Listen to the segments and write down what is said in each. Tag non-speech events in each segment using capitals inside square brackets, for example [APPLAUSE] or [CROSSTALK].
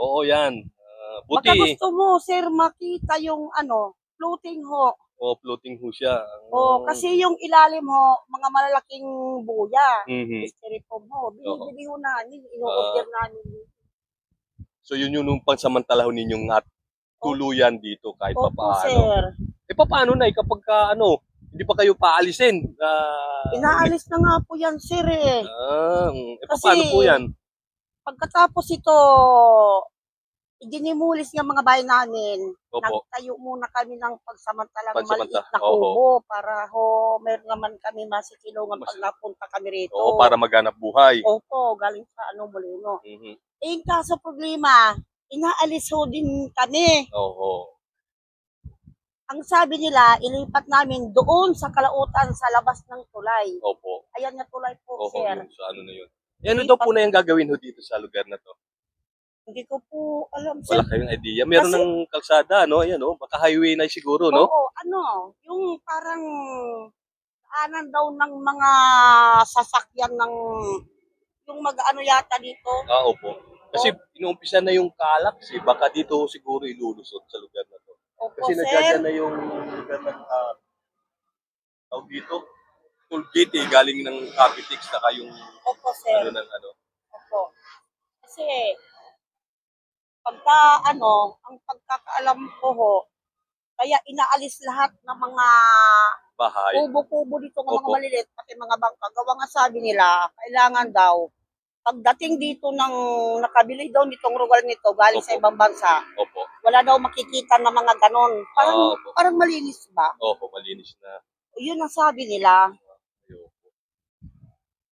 Oo, yan. Ah, Baka buti, gusto mo, sir, makita yung ano, floating ho. oh, floating ho siya. O, kasi yung ilalim ho, mga malalaking buya. Mhm. Styrofoam ho. Binibili ho namin, ino-order namin. So yun yung nung pansamantala ho ninyong at tuluyan dito kahit pa Opo, paano. sir. Eh paano na kapag ka, ano, hindi pa kayo paalisin? Ah, Inaalis na nga po yan, sir eh. Ah, eh Kasi- paano po yan? Pagkatapos ito, idinimulis ng mga bahay namin. Opo. Nagtayo muna kami ng pagsamantalang Pansamantala, maliit na oo. kubo para ho, meron naman kami masikilungan Mas- pag napunta kami rito. Oo, para maghanap buhay. Opo, galing sa ano, Molino. Mhm. Eh, kaso problema, inaalis ho din kami. Oo. Ang sabi nila, ilipat namin doon sa kalautan sa labas ng tulay. Opo. Ayan na tulay po, Oo, sir. yun, sa ano na yun. Eh, ano daw po na yung gagawin ho dito sa lugar na to? Hindi ko po alam, sir. Wala kayong idea. Meron Kasi- ng kalsada, no? Ayan, no? Baka highway na siguro, no? Oo, ano, yung parang daanan daw ng mga sasakyan ng yung mag-ano yata dito. Ah, opo. Kasi inuumpisa na yung kalak, kasi baka dito ho siguro ilulusot sa lugar na to. Opo, Kasi sir. na yung lugar ng uh, tawag dito. Toll gate eh, galing ng Capitex, saka yung Opo, sir. ano ng ano. Opo. Kasi, pagka, ano, ang pagkakaalam ko ho, kaya inaalis lahat ng mga bahay. kubo-kubo dito ng mga Opo. maliliit, pati mga bangka. Gawa nga sabi nila, kailangan daw, pagdating dito ng nakabili daw nitong rugal nito galing sa Opo. ibang bansa, Opo. wala daw makikita na mga ganon. Parang, Ah, opo. parang malinis ba? Opo, malinis na. Yun ang sabi nila.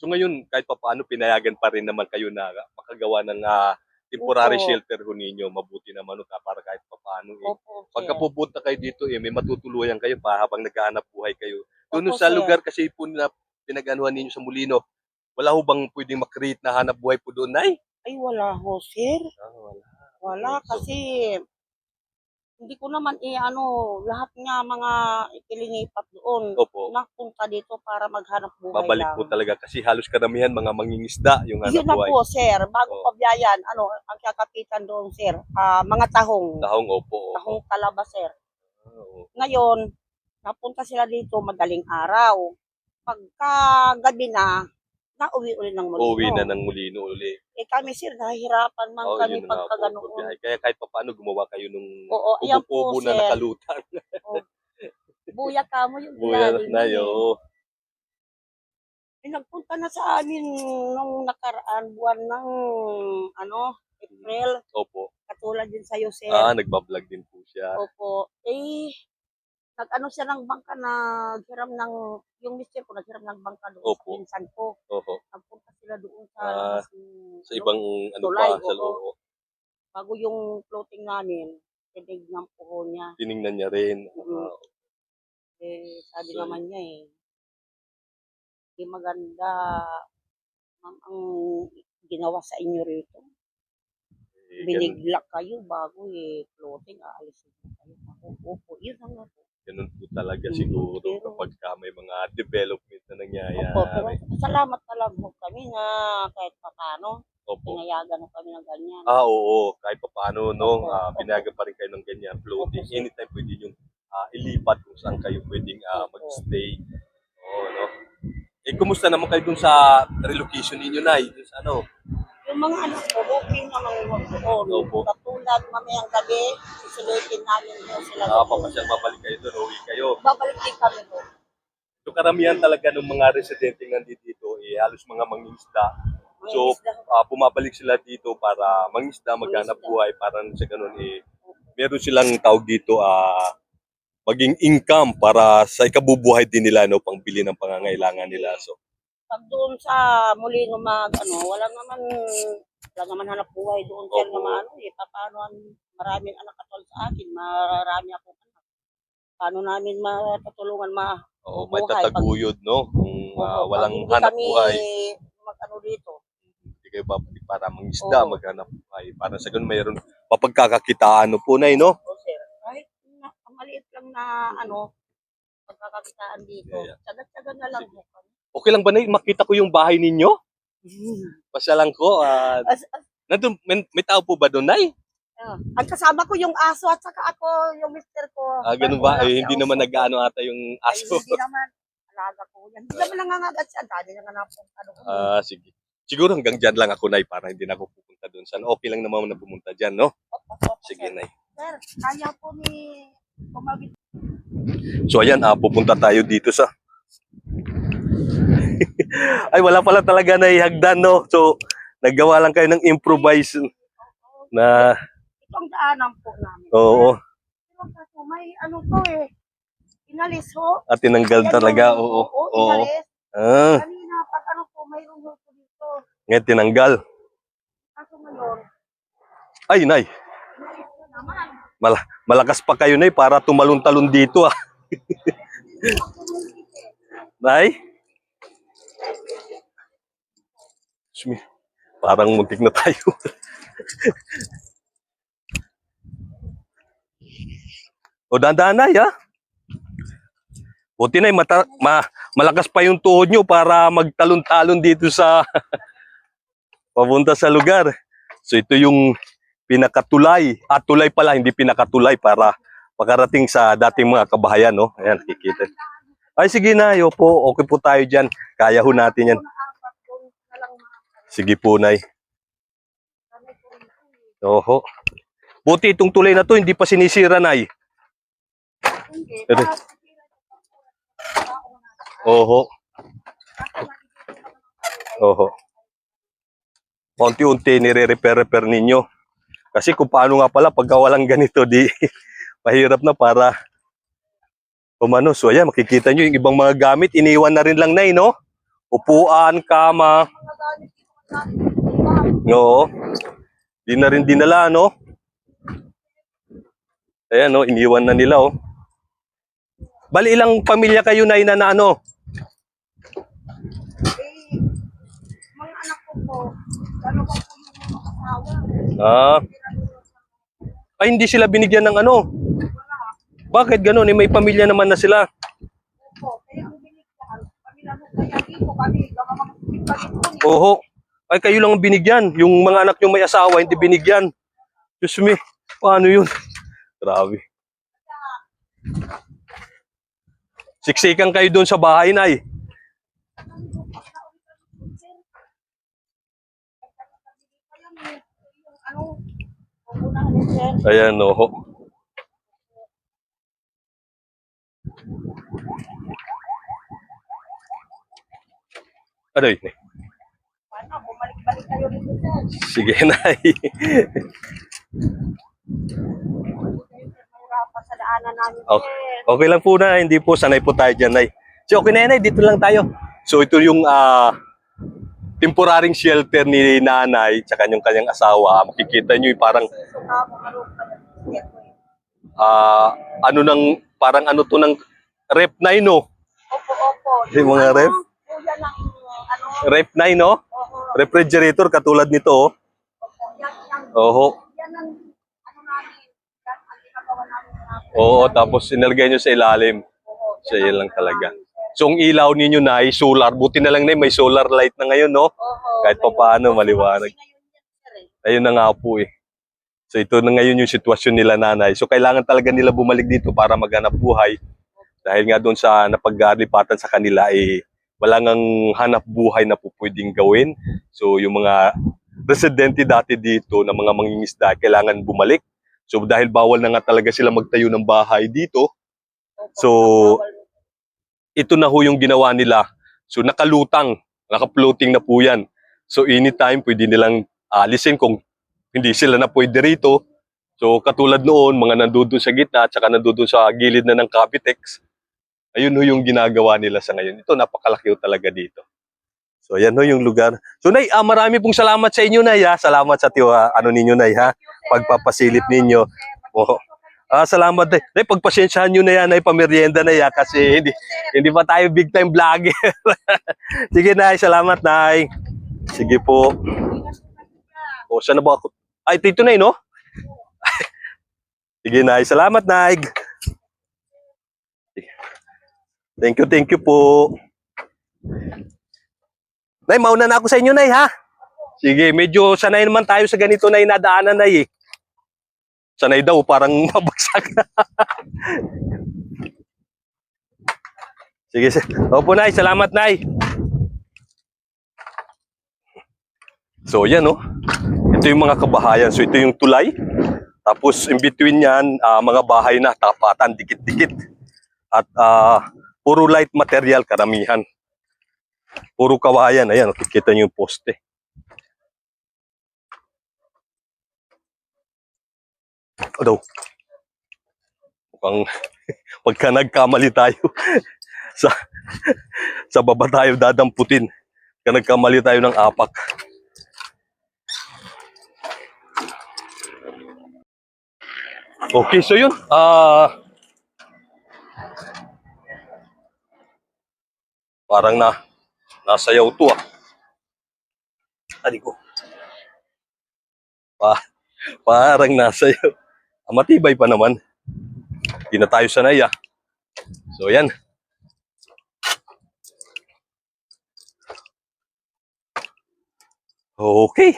So ngayon, kahit pa paano, pinayagan pa rin naman kayo na makagawa ng ah, temporary Opo. shelter ho ninyo. Mabuti naman ho, ka- para kahit pa paano. Eh. Opo, Pagka pupunta kayo dito, eh, may matutuluyan kayo pa habang naghahanap buhay kayo. Doon Opo, sa sir. lugar kasi po na pinag-anuhan ninyo sa Molino, wala ho bang pwedeng makreate na hanap buhay po doon, Nay? Ay, wala ho, sir. Ah, wala. Wala, So, kasi hindi ko naman eh, ano, lahat nga mga ipilinipat doon. Opo. Napunta dito para maghanap buhay Babalik lang. po talaga kasi halos karamihan mga mangingisda yung hanap Yun na buhay. po, sir. Bago Oo. pabiyayan, ano, ang kakapitan doon, sir, ah, mga tahong. Tahong opo. opo. Tahong talaba, sir. Oo. Ngayon, napunta sila dito madaling araw. Pagka gabi na, nauwi ulit ng Molino. Uuwi na ng Molino uli. Eh kami, sir, nahihirapan man Oh, kami yun na nga pagka po, ganoon. biyahe. Kaya kahit pa paano gumawa kayo nung Oo, ubo-ubo na nakalutang. Buya ka mo yung Buya na yo. Eh, nagpunta na sa amin nung nakaraan buwan ng ano, April, Opo. katulad din sa'yo, sir. Ah, nagbablog din po siya. Opo. Eh, nag-ano siya ng bangka, naghiram ng, yung mister ko, naghiram ng bangka doon Opo. sa pinsan ko. Opo. Nagpunta sila doon sa, Ah, labas ng- Sa ibang ano Tulay, pa, sa oo. loob. bago yung floating namin, tinignan po niya. Tiningnan niya rin. Mhm. Ah, Eh, sabi So, naman niya eh, hindi maganda, ma'am, ang ginawa sa inyo rito. eh, ganun, Binigla kayo bago eh, floating, aalisin na kayo. Ako, opo, yun ang po. Ganun po talaga Mhm. siguro Pero- kapag ka may mga development na nangyayari. Opo, pero salamat na lang po kami na kahit pa paano, Opo. pinayagan kami ng ganyan. Ah, oo. Kahit pa paano, no? Opo, Ah, opo. binaga pa rin kayo ng ganyan. Floating. Opo. Anytime pwede yung ah, ilipat kung saan kayo pwedeng ah, Opo. mag-stay. Oo, no? Eh, kumusta naman kayo dun sa relocation ninyo, Nay? Dun sa ano? Yung mga anak ko, okay naman yung doon. Opo. Katulad mamayang gabi, sisilitin namin doon sila. Ah, papasyal, babalik kayo doon, uwi kayo. Babalik din kami doon. So, karamihan talaga ng mga residente nga dito, eh, halos mga mangingisda. So, isda. ah, pumabalik sila dito para mangisda, maghanap buhay, para sa ganun, eh, meron silang tawag dito, ah, maging income para sa ikabubuhay din nila, no, pangbili ng pangangailangan nila. So, Pag doon sa Molino mag, ano, wala naman, wala naman hanap buhay doon. Sir, Opo. na ano eh, paano ang maraming anak katol sa akin, marami akong anak. Paano namin matutulungan ma Oo, may Buhay, pag- tataguyod, no? Kung Opo, walang hanap kami buhay, mag-ano dito. hindi kayo babalik para mangisda, Oo. maghanap buhay. Para sa ganun, mayroon mapagkakakitaan, no po, Nay, no? O sir, kahit na, maliit lang na ano, pagkakakitaan dito. Yeah, yeah. Tsaga-tsaga na lang kami. Okay lang ba, Nay? Makita ko yung bahay ninyo? Pasyalan ko. ah, As, as, Nandun, may, may tao po ba doon, Nay? Ah, Ang kasama ko yung aso at saka ako, yung mister ko. Ah, ganun ba? Eh, hindi naman nag-ano ata yung Ay, aso. hindi naman. Alaga ko yan. Hindi naman nangangagat siya. Dali na nga napunta doon. Ah, sige. Siguro hanggang dyan lang ako, Nay, para hindi na ako pupunta doon. Sana okay lang naman na pumunta dyan, no? Opo, opo, Sige, sir. Nay. Sir, kaya po ni Kumawit. So ayan, ah, pupunta tayo dito sa... [LAUGHS] Ay, wala pala talaga na ihagdan, no? So, naggawa lang kayo ng improvise na... Itong daanan po namin. Oo, Pero may ano to eh. Inalis ho. at tinanggal Yan talaga, oo. Oo, Oo. inalis. Ah, Kanina, pag ano po, mayroon ho po dito. ngayon tinanggal. Kaso ngayon, Ay, Nay, inalis naman. mala- malakas pa kayo, Nay, para tumalon-talon dito, ah. [LAUGHS] Nay? Sumi, parang muntik na tayo. [LAUGHS] o, dahan-dahan, Nay, ha? Buti, Nay, mata, ma, malakas pa yung tuhod nyo para magtalon-talon dito sa [LAUGHS] papunta sa lugar. So, ito yung pinakatulay. At tulay pala, hindi pinakatulay para makarating sa dating mga kabahayan, no? Ayan, kikita. Ay, sige na, yo po. Okay po tayo dyan. Kaya ho natin yan. Sige po, Nay. Oho. Buti itong tulay na to, hindi pa sinisira, Nay. Na. Oho. Oho. Unti-unti nire-repair-repair ninyo. Kasi kung paano nga pala, pagka walang ganito, di [LAUGHS] mahirap na para umano. So ayan, makikita nyo yung ibang mga gamit, iniwan na rin lang, Nay, no? Upuan, kama. Oo. Di na rin dinala, no? Ayan, no? Iniwan na nila, oh. Bali, ilang pamilya kayo na ina na ano? Eh, mga anak ko po, dalawa po yung. Ah. Ay, hindi sila binigyan ng ano. Bakit ganun? Eh, may pamilya naman na sila. Oho. Ay, kayo lang ang binigyan. Yung mga anak nyo may asawa, hindi binigyan. Diyos me, paano yun? Grabe. Siksikan kayo doon sa bahay, Nay. Ayan, oho. Ano yun? Paano, bumalik-balik kayo dito sir. Sige, [LAUGHS] sa daanan namin Okay. Okay lang po na, hindi po, sanay po tayo dyan, Nay. So, okay na yan, Nay, dito lang tayo. So, ito yung ah, temporaring shelter ni nanay tsaka yung kanyang asawa. Makikita nyo yung parang kamo, ano ah, ano nang parang ano to ng rep 9 no? Opo, opo. Yung mga ano, ref? Kuya ng, Rep 9 no? opo, Refrigerator katulad nito oh. Oho. Oo, tapos inalagay nyo sa ilalim. So, yan yan ang lang talaga. So, ang ilaw ninyo na ay solar. Buti na lang na may solar light na ngayon, no? Kahit pa paano, maliwanag. eh. Ayun na nga po eh. So, ito na ngayon yung sitwasyon nila nanay. So, kailangan talaga nila bumalik dito para maghanap buhay. Dahil nga doon sa napaglipatan sa kanila eh, wala ngang hanap buhay na po pwedeng gawin. So, yung mga residente dati dito na mga mangingisda, kailangan bumalik. So, dahil bawal na nga talaga sila magtayo ng bahay dito, So, ito na ho yung ginawa nila. So nakalutang, naka-floating na po yan. So anytime pwede nilang alisin kung hindi sila na pwede rito. So katulad noon, mga nandoon sa gitna at saka nandoon sa gilid na ng Capitex. Ayun ho yung ginagawa nila sa ngayon. Ito napakalaki talaga dito. So yan ho yung lugar. So Nay, ah, marami pong salamat sa inyo Nay ha. Salamat sa tiwa, ano ninyo Nay ha. Pagpapasilip ninyo. Oo. Ah, salamat Nay. Nay, pagpasensyahan nyo na yan, Nay, pamerienda na yan kasi hindi, hindi pa tayo big time vlogger. [LAUGHS] Sige, Nay. Salamat, Nay. Sige po. O, saan na ba ako? Ay, dito na no? [LAUGHS] Sige, Nay. Salamat, Nay. Thank you, thank you po. Nay, mauna na ako sa inyo, Nay, ha? Sige, medyo sanay naman tayo sa ganito na inadaanan na eh. Sanay daw, parang [LAUGHS] mabagsak na. Sige. Opo, Nay. Salamat, Nay. So, yan, no? Ito yung mga kabahayan. So, ito yung tulay. Tapos, in between yan, ah, mga bahay na, tapatan, dikit-dikit. At ah, puro light material, karamihan. Puro kawayan. Ayan, nakikita niyo yung poste. Ano? Mukhang [LAUGHS] pagka nagkamali tayo [LAUGHS] sa sa baba tayo dadamputin. Pagka nagkamali tayo ng apak. Okay, so yun. Ah Parang na nasayaw to ah. Adi ko. Pa, parang nasayaw. Ah, matibay pa naman. Hindi na tayo ah. So yan. Okay.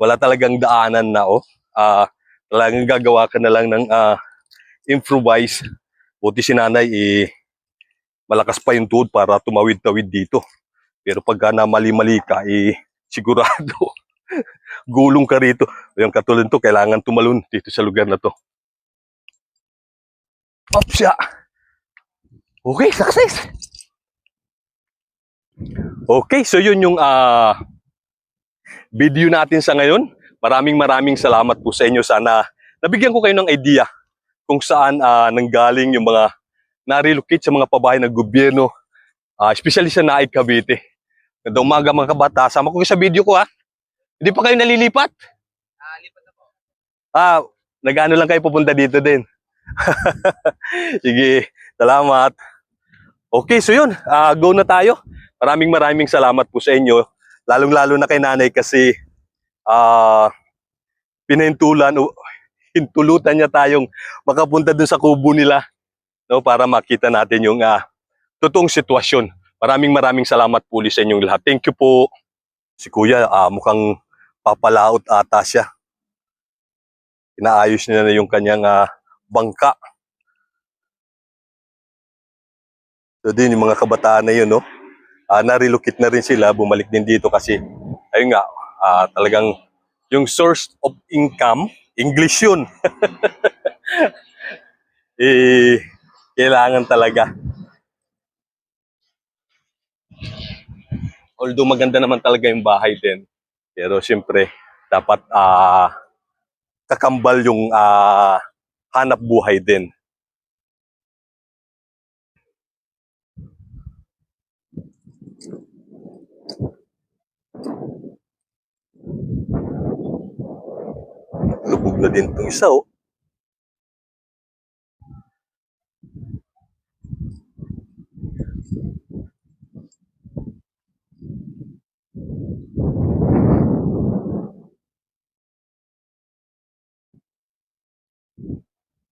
Wala talagang daanan na oh. Ah, talagang gagawa ka na lang ng ah, improvise. Buti si nanay eh, malakas pa yung tuhod para tumawid-tawid dito. Pero pagka namali-mali ka, eh, sigurado, [LAUGHS] gulong ka rito. Yung katulad to, kailangan tumalon dito sa lugar na to. Opsya! Okay, success! Okay, so yun yung ah, video natin sa ngayon. Maraming maraming salamat po sa inyo. Sana nabigyan ko kayo ng idea kung saan ah, nanggaling yung mga na-relocate sa mga pabahay ng gobyerno, ah, especially sa Naik Cavite. Ganda umaga mga kabata. Sama ko sa video ko ha. Hindi pa kayo nalilipat? Ah, lipat na po. Ah, nag-ano lang kayo pupunta dito din. [LAUGHS] Sige, salamat. Okay, so yun. ah, go na tayo. Maraming maraming salamat po sa inyo. Lalong-lalo na kay nanay kasi ah pinahintulan [LAUGHS] o hintulutan niya tayong makapunta dun sa kubo nila no, para makita natin yung ah, totoong sitwasyon. Maraming maraming salamat po sa inyong lahat. Thank you po. Si Kuya, ah, mukhang papalaot ata siya. Inaayos niya na yung kanyang ah, bangka. So din yung mga kabataan na yun, no? Ah, na-relocate na rin sila, bumalik din dito kasi ayun nga, ah, talagang yung source of income, English yun. [LAUGHS] eh, kailangan talaga. Although maganda naman talaga yung bahay din, pero siyempre, dapat ah kakambal yung ah, hanap buhay din. Na din itong isa, oh.